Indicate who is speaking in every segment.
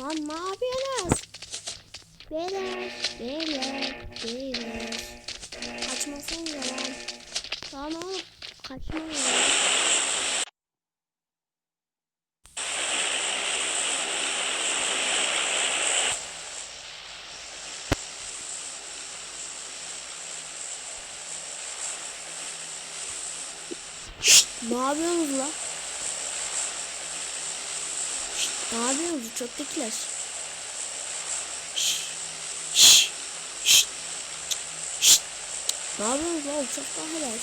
Speaker 1: Lan ne yapıyorsunuz? Beyler, beyler, beyler. Kaçmasın ya lan. Lan oğlum kaçma ya. Ne yapıyorsunuz la? Şşt, ne yapıyorsunuz uçaktakiler? Şşt, şşt, şşt, şşt. Ne yapıyorsunuz la uçaktakiler?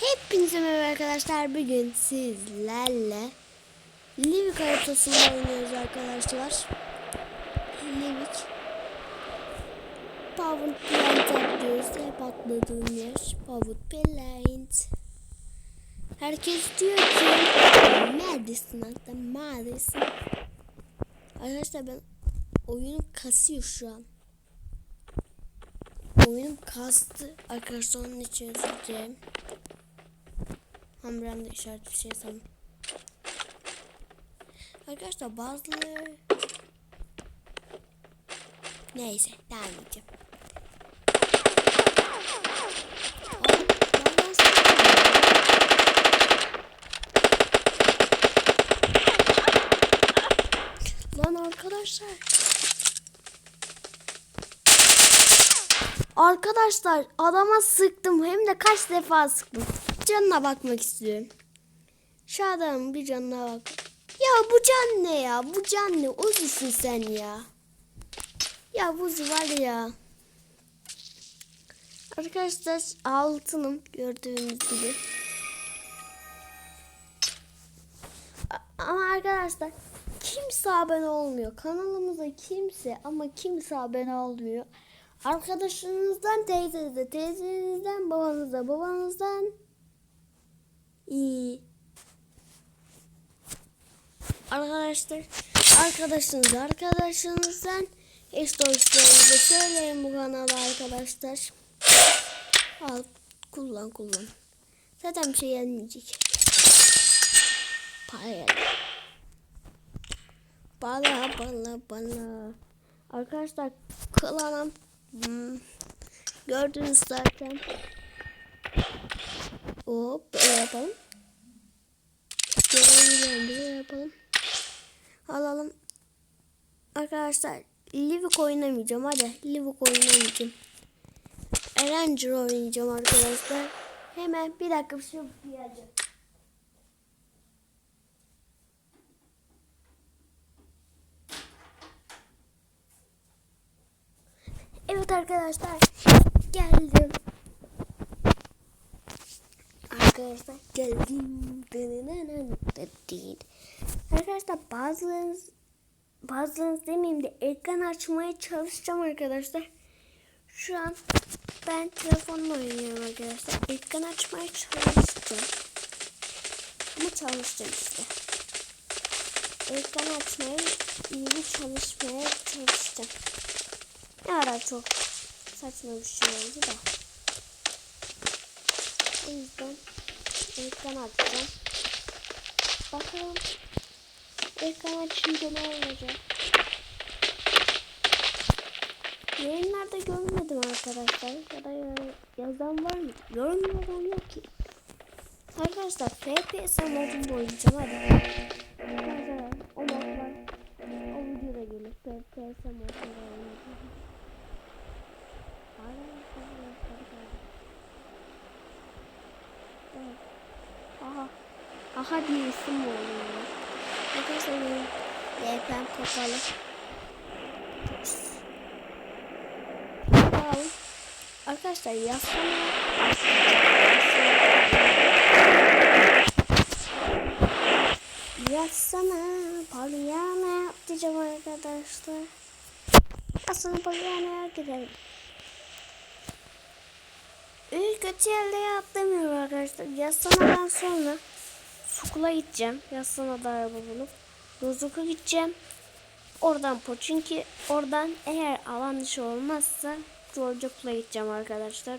Speaker 1: Hepinize merhaba arkadaşlar. Bugün sizlerle Livik haritasında oynuyoruz arkadaşlar. Livik. Power Plant atlıyoruz. Hep atladığım yer. Power. Herkes diyor ki neredesin hatta neredesin? Arkadaşlar ben oyunum kasıyor şu an. Oyunum kastı. Arkadaşlar onun için özür dilerim. Hamramda işaret bir şey sandım. Arkadaşlar bazıları Neyse devam edeceğim. Arkadaşlar. Arkadaşlar adama sıktım hem de kaç defa sıktım. Canına bakmak istiyorum. Şu adamın bir canına bak. Ya bu can ne ya? Bu can ne? Uzusun sen ya. Ya buzu var ya. Arkadaşlar altınım gördüğünüz gibi. Ama arkadaşlar kimse abone olmuyor. Kanalımıza kimse ama kimse abone olmuyor. Arkadaşınızdan teyzenize, teyzenizden babanıza, babanızdan iyi. Arkadaşlar, arkadaşınız arkadaşınızdan eş dostlarınıza söyleyin bu kanalı arkadaşlar. Al, kullan kullan. Zaten bir şey gelmeyecek. Para Bala bala bala. Arkadaşlar klanım hmm, gördünüz zaten. Hop böyle yapalım. Böyle yapalım. Alalım. Arkadaşlar Livik oynamayacağım hadi. Livik oynamayacağım. Eranger oynayacağım arkadaşlar. Hemen bir dakika bir şey geleceğim. Evet arkadaşlar geldim. Arkadaşlar geldim. Arkadaşlar bazılarınız bazılarınız demeyeyim de ekran açmaya çalışacağım arkadaşlar. Şu an ben telefonla oynuyorum arkadaşlar. Ekran açmaya çalışacağım. Ama çalışacağım işte. Ekran açmaya iyi bir çalışmaya çalışacağım. Ne ara çok saçma bir şey oldu da. O yüzden ekran açacağım. Bakalım ekran açınca ne olacak? Yayınlarda görmedim arkadaşlar. Ya da ya- yazan var mı? Yorum yazan yok ki. Arkadaşlar FPS modunda oynayacağım hadi. Aha diye isim oluyor? Arkadaşlar benim YP'm kapalı. Bakalım. Arkadaşlar yazsana. Yazsana. Palyana diyeceğim arkadaşlar. Yazsana Palyana'ya gidelim. İyi kötü yerlere atlamıyorum arkadaşlar. Yasana'dan sonra Sukula gideceğim. Yasana'da araba bulup. Rozok'a gideceğim. Oradan Poçinki. Oradan eğer alan dışı olmazsa Çocukla gideceğim arkadaşlar.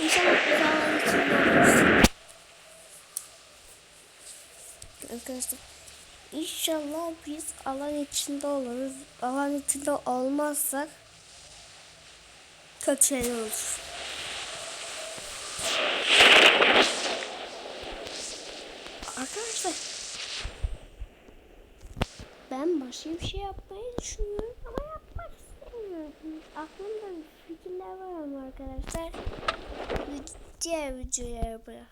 Speaker 1: İnşallah bir alan içinde oluruz. Arkadaşlar İnşallah biz alan içinde oluruz. Alan içinde olmazsak kötü şeyler olur. Arkadaşlar ben başka bir şey yapmayı düşünüyorum ama yapmak istemiyorum. Aklımda fikirler var ama arkadaşlar diğer videoya bırakalım.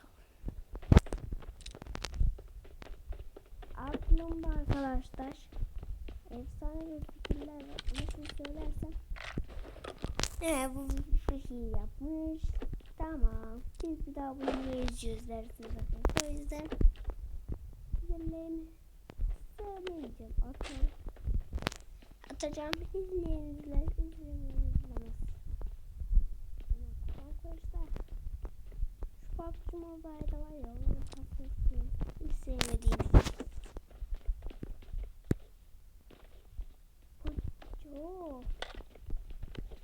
Speaker 1: Aklımda arkadaşlar efsane bir fikirler var. Nasıl söylersem ne bu bir şey yapmış. Tamam. Biz bir daha bunu izleyeceğiz dersiniz zaten. O yüzden fikirlerimi söyleyeceğim. Atarım. Atacağım. İzlemeyin izlemez. Arkadaşlar şu PUBG Mobile'da var ya onu kastettim. Hiç sevmediğim şey.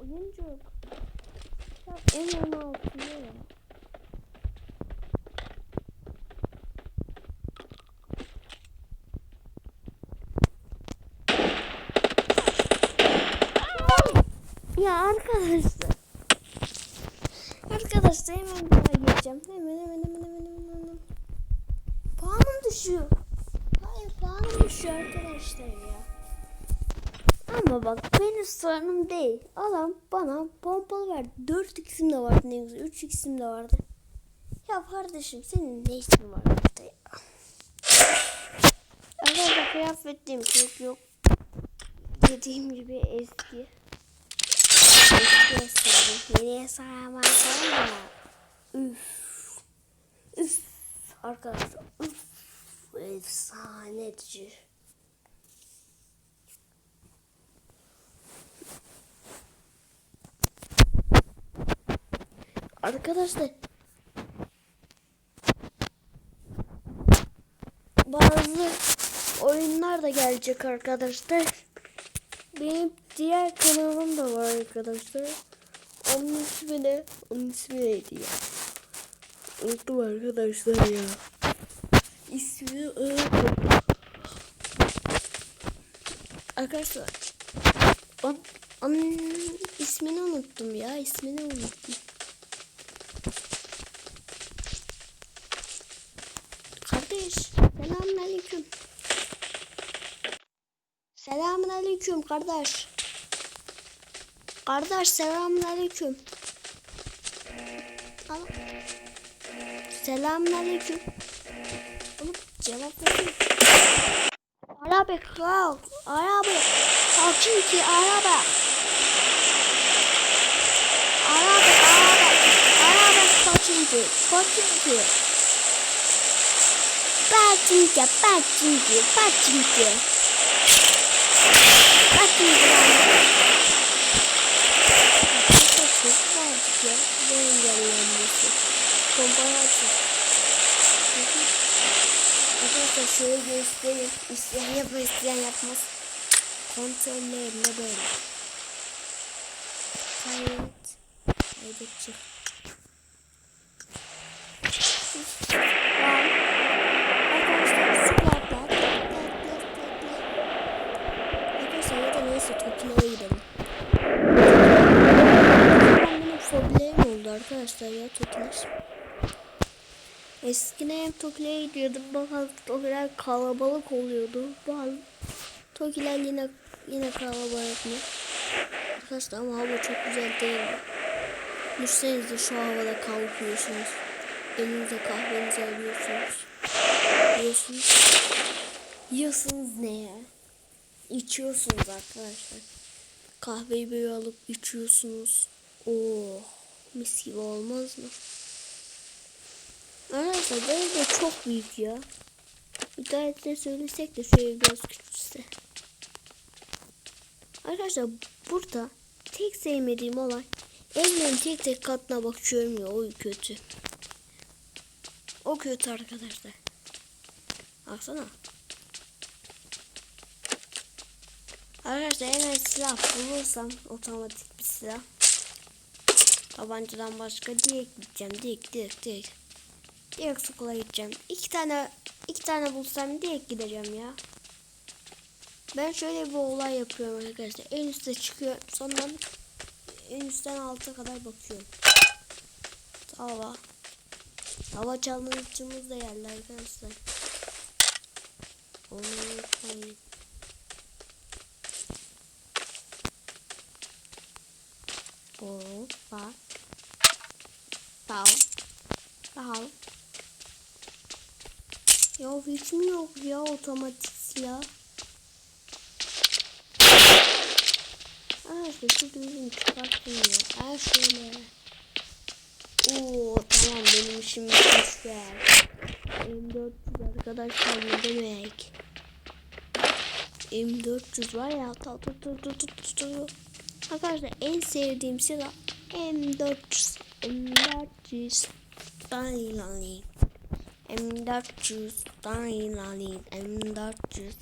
Speaker 1: Oyuncuk. Ya en yana altında ya. Ya arkadaşlar. Arkadaşlar hemen daha geleceğim. Hemen hemen hemen hemen hemen. hemen. Puanım düşüyor. Hayır puanım düşüyor arkadaşlar ya. Ama benim sorunum değil. Adam bana pompalı verdi. 4 x'im de vardı ne güzel. 3 x'im de vardı. Ya kardeşim senin ne işin var burada ya? Arkadaşlar kıyafetliğim çok yok. Dediğim gibi eski. Eski eski. Yeni saramaz ama. Üf. Üf. Arkadaşlar üf. Efsaneci. Arkadaşlar bazı oyunlar da gelecek arkadaşlar. Benim diğer kanalım da var arkadaşlar. Onun ismi ne? Onun ismi neydi ya? Unuttum arkadaşlar ya. İsmini unuttum. Arkadaşlar on, onun ismini unuttum ya. ismini unuttum. Selamun aleyküm kardeş. Kardeş selamun aleyküm. Al. Selamun aleyküm. Oğlum cevap verin. Arabe kral. Arabe. Kalkın ki arabe. Arabe arabe. Arabe kalkın ki. Kalkın ki. Patinka, patinka, patinka. Patinka. Çok vardı ya. Bu engellenmesi. Pompalı açın. Arkadaşlar şöyle göstereyim. İsteyen yapar, isteyen yapmaz. Kontrollerine böyle. Kayıt. Kaydet çık. Var. Arkadaşlar squatlar. Arkadaşlar ya da Tokyo'ya gidelim. Benim fobilerim oldu arkadaşlar ya Tokyo'ya. Eskiden hep Tokyo'ya gidiyordum. Bakalım Tokyo'lar kalabalık oluyordu. Bakalım Tokyo'lar yine yine kalabalık mı? Arkadaşlar ama hava çok güzel değil mi? Düşünsenize şu havada kalkıyorsunuz. Elinize kahvenizi alıyorsunuz. Yiyorsunuz. Yiyorsunuz ne ya? İçiyorsunuz arkadaşlar. Kahveyi böyle alıp içiyorsunuz. Oh mis gibi olmaz mı? Arkadaşlar bu evde çok büyük ya. De söylesek de şu biraz küçülse. Arkadaşlar burada tek sevmediğim olay evlerin tek tek katına bakıyorum ya o kötü. O kötü arkadaşlar. Baksana. Arkadaşlar hemen silah bulursam otomatik bir silah. Tabancadan başka direkt gideceğim. Direkt direkt direkt. Direkt okula gideceğim. İki tane iki tane bulsam direkt gideceğim ya. Ben şöyle bir olay yapıyorum arkadaşlar. En üstte çıkıyor. Sonra en üstten alta kadar bakıyorum. Hava. Hava çalmacımız da geldi arkadaşlar. Onu. bol, ba, dal, dal. Ya hiç mi şey yok ya otomatik silah? Her şey şu düzgün çıkartmıyor. Her şöyle. Oo tamam benim işim bitmişler. M400 arkadaşlar ne demek? M400 var ya tut tut tut tut tut. Arkadaşlar en sevdiğim silah M400 M400 Dynalin M400 Dynalin M400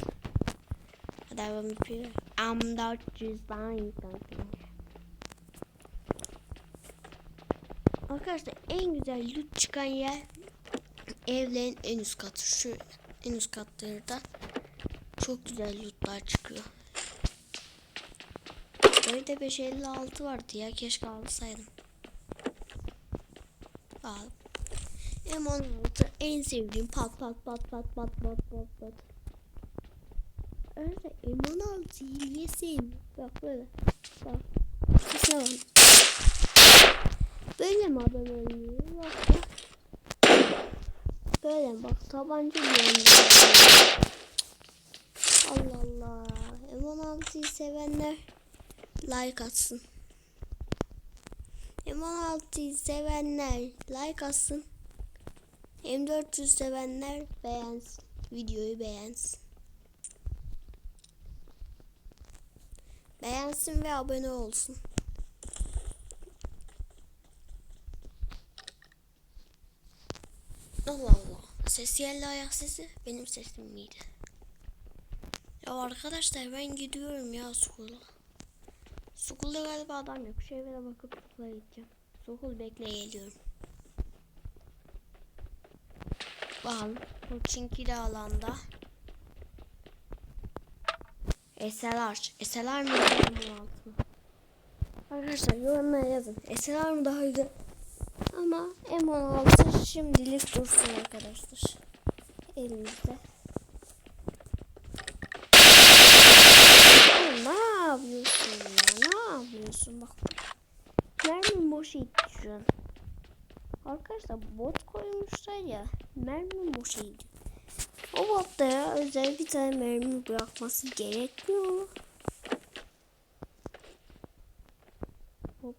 Speaker 1: Devam yapıyor M400 Dynalin Arkadaşlar en güzel loot çıkan yer evlerin en üst katı. Şu en üst katlarda çok güzel lootlar çıkıyor. Evde 556 vardı ya keşke alsaydım. Al. M16 en sevdiğim pat pat pat pat pat pat pat pat. Öyle M16'yı niye? Bak böyle. Bak. Bak. Böyle mi adam ölmüyor? Bak ya. Böyle bak tabanca ölmüyor? Allah Allah. M16'yı sevenler like atsın. M16'yı sevenler like atsın. M400 sevenler beğensin. Videoyu beğensin. Beğensin ve abone olsun. Allah Allah. Ses geldi ayak sesi. Benim sesim miydi? Ya arkadaşlar ben gidiyorum ya Sukul'a. Sukul'da galiba adam yok. Şu eve de bakıp Sukul'a gideceğim. Sukul bekle geliyorum. Bakalım. Koçinki de alanda. SLR. SLR mi M16 mı? Arkadaşlar yorumlara yazın. SLR mı daha güzel? Ama M16 şimdilik dursun arkadaşlar. Elimizde. Ya ne yapıyorsun ya? Ne yapıyorsun? Bak. Mermi boşa gitti şu an. Arkadaşlar bot koymuşlar ya. Mermi boşa gidiyor. O botta ya özel bir tane mermi bırakması gerekmiyor mu? Hop.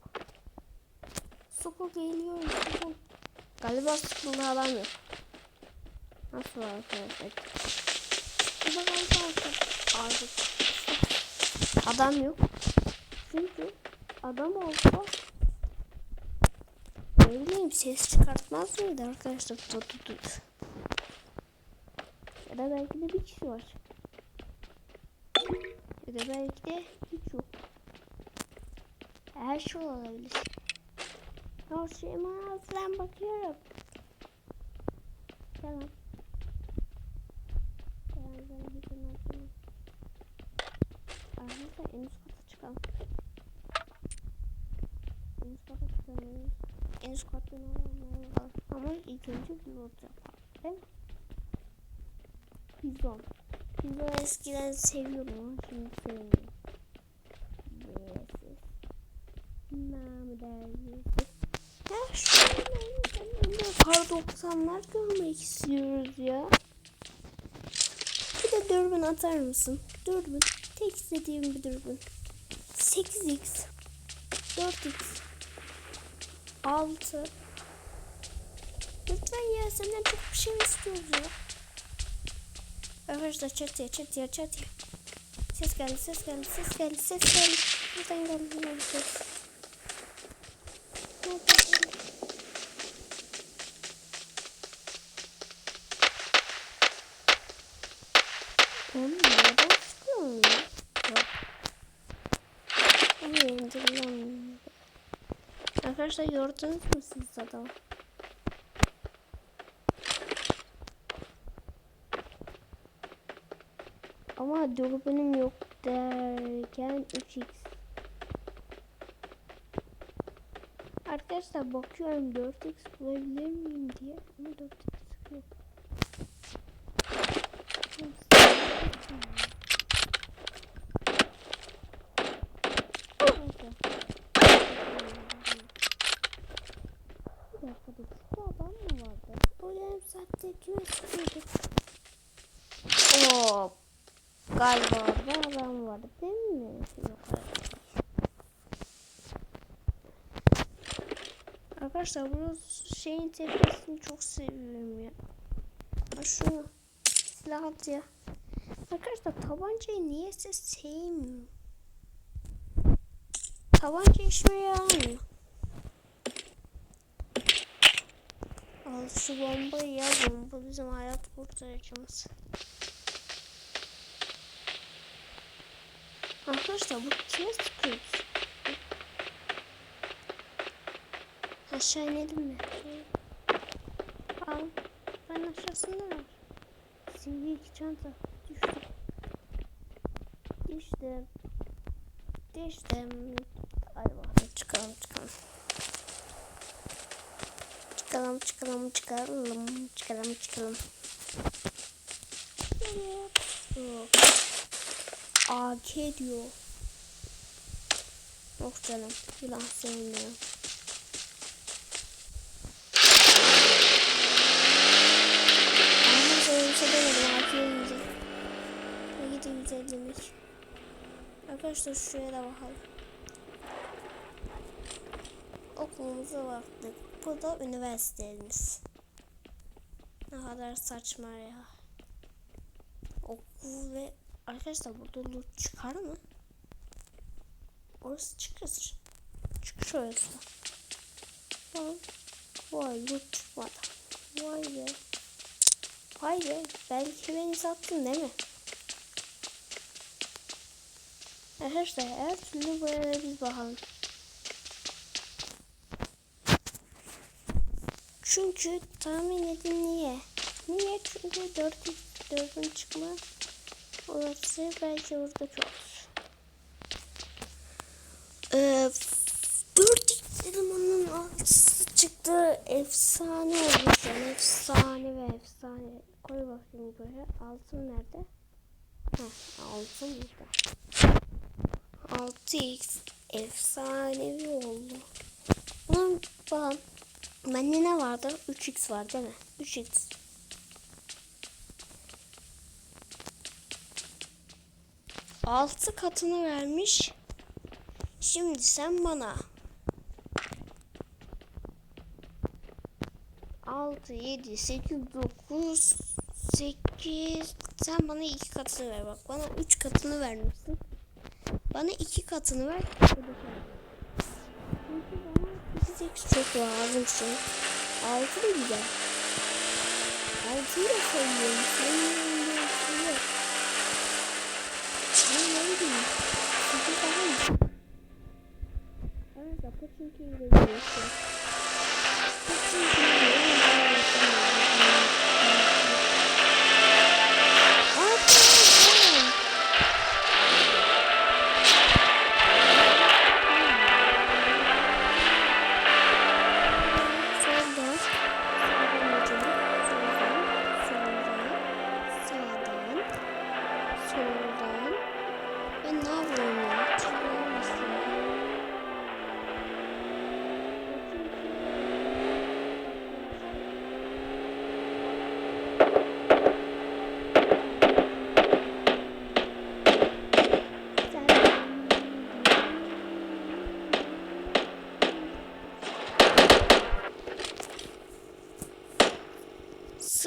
Speaker 1: Soko geliyor. Soko. Galiba Soko'da adam yok. Nasıl arkadaşlar? Burada galiba artık adam yok. Çünkü adam olsa ne bileyim ses çıkartmaz mıydı arkadaşlar? Tut tut tut. Ya da belki de bir kişi var. Ya da belki de hiç yok. Her şey olabilir. Ya şu M16'dan bakıyorum. Tamam. Arkadaşlar en üst kata çıkalım. En üst kata çıkalım. En üst katta ne var? Ama ilk önce bir. Değil mi? Bizon. Bizon eskiden seviyordum ama şimdi sevmiyorum. Yesis. Namı değerlisi. Ya şöyle kar 90'lar görmek istiyoruz ya. Bir de dürbün atar mısın? Dürbün. Tek istediğim bir dürbün. 8x. 4x. 6. Lütfen ya senden çok bir şey istiyoruz ya. Arkadaşlar çatıya çatıya çatıya. Ses geldi ses geldi ses geldi ses geldi. Buradan geldi ne ses. Oğlum nereden çıkıyor ya? Yok. Onu indireceğim. Arkadaşlar gördünüz mü siz adamı? Ama dürbünüm yok derken 3x. Arkadaşlar bakıyorum 4x bulabilir miyim diye ama 4x yok. Bir dakika dur. Şurada adam mı vardı? O yarım saatte kime sıkıyorduk? Hop. Galiba orada adam vardı değil mi? Yok arkadaşlar. Arkadaşlar bu şeyin tepkisini çok seviyorum ya. Ha şunu silah at ya. Arkadaşlar tabancayı niyeyse sevmiyorum. Tabanca işime yaramıyor. Al şu bombayı ya bomba bizim hayat kurtarıcımız. Arkadaşlar bu kime sıkıyoruz? Aşağı inelim mi? Al. Ben aşağısında var. Simge iki çanta. Düştüm. Düştüm. Düştüm. Hadi bakalım çıkalım çıkalım. Çıkalım çıkalım çıkalım çıkalım çıkalım. Yok. AK diyor. Yok canım. Yılan sevmiyorum. Ama söylemişe demedim. AK'ye yiyecek. De güzel demiş. Arkadaşlar şuraya da bakalım. Okulumuza baktık. Bu da üniversitemiz. Ne kadar saçma ya. Okul ve arkadaşlar burada loot çıkar mı? Orası çıkar. Çıkış orası. Tamam. Vay loot çıkmadı. Vay be. Vay be. Belki beni sattın değil mi? Arkadaşlar her türlü buraya biz bakalım. Çünkü tahmin edin niye? Niye? Çünkü 4 4'ün çıkma orası belki orada çok. Ee, 4 dedim onun altısı çıktı. Efsane olmuş yani efsane ve efsane. Koy bakayım buraya. Altın nerede? Heh, altın burada. 6x efsanevi oldu. Bunun bakalım. Bende ne vardı? 3x var değil mi? 3x. Altı katını vermiş. Şimdi sen bana altı, yedi, sekiz, dokuz, sekiz. Sen bana iki katını ver bak. Bana üç katını vermişsin. Bana iki katını ver. Çünkü bana 8x çok lazım şu an. 6 da güzel. 6'yı da. Seviyorum Evet, Pochinki'yi de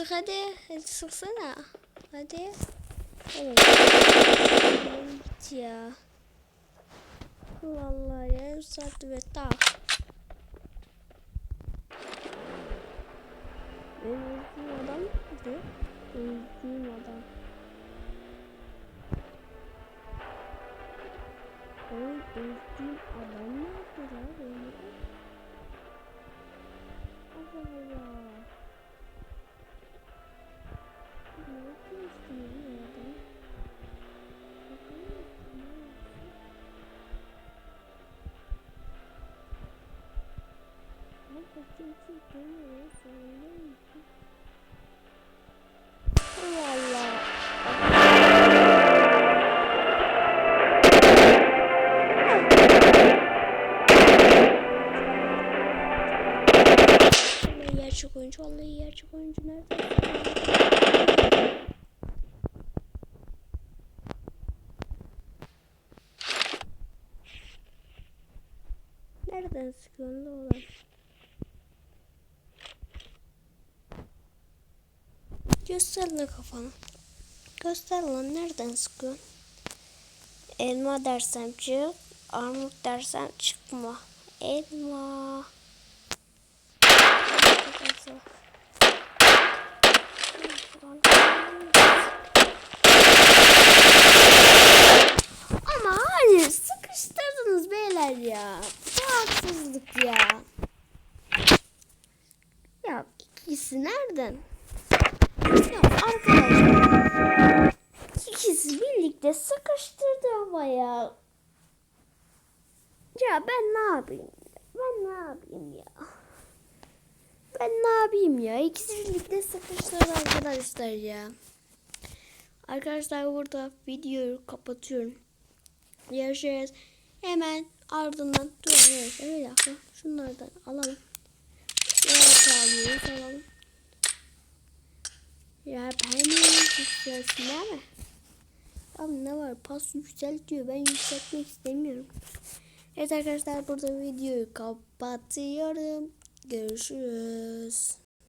Speaker 1: Hadi. Hadi sıksana. Hadi. Evet. Git ya. Vallahi yarım saat ve Nereden sıkıyorsun da olan? Göster lan kafanı. Göster lan nereden sıkıyorsun? Elma dersem çık, armut dersem çıkma. Elma. Ama hayır sıkıştırdınız beyler ya. Bu haksızlık ya. Ya Ya arkadaşlar. İkisi birlikte sıkıştırdı ama ya. Ya ben ne yapayım? Ben ne yapayım ya? Ben ne yapayım ya? İkisi birlikte sıkıştırdı arkadaşlar ya. Arkadaşlar burada videoyu kapatıyorum. Görüşürüz. Hemen ardından dur arkadaşlar bir dakika. Şunlardan alalım. Evet alıyoruz alalım. Ya benim yükselsin mi? Abi ne var pas yükseltiyor. Ben yükseltmek istemiyorum. Evet arkadaşlar burada videoyu kapatıyorum. Görüşürüz.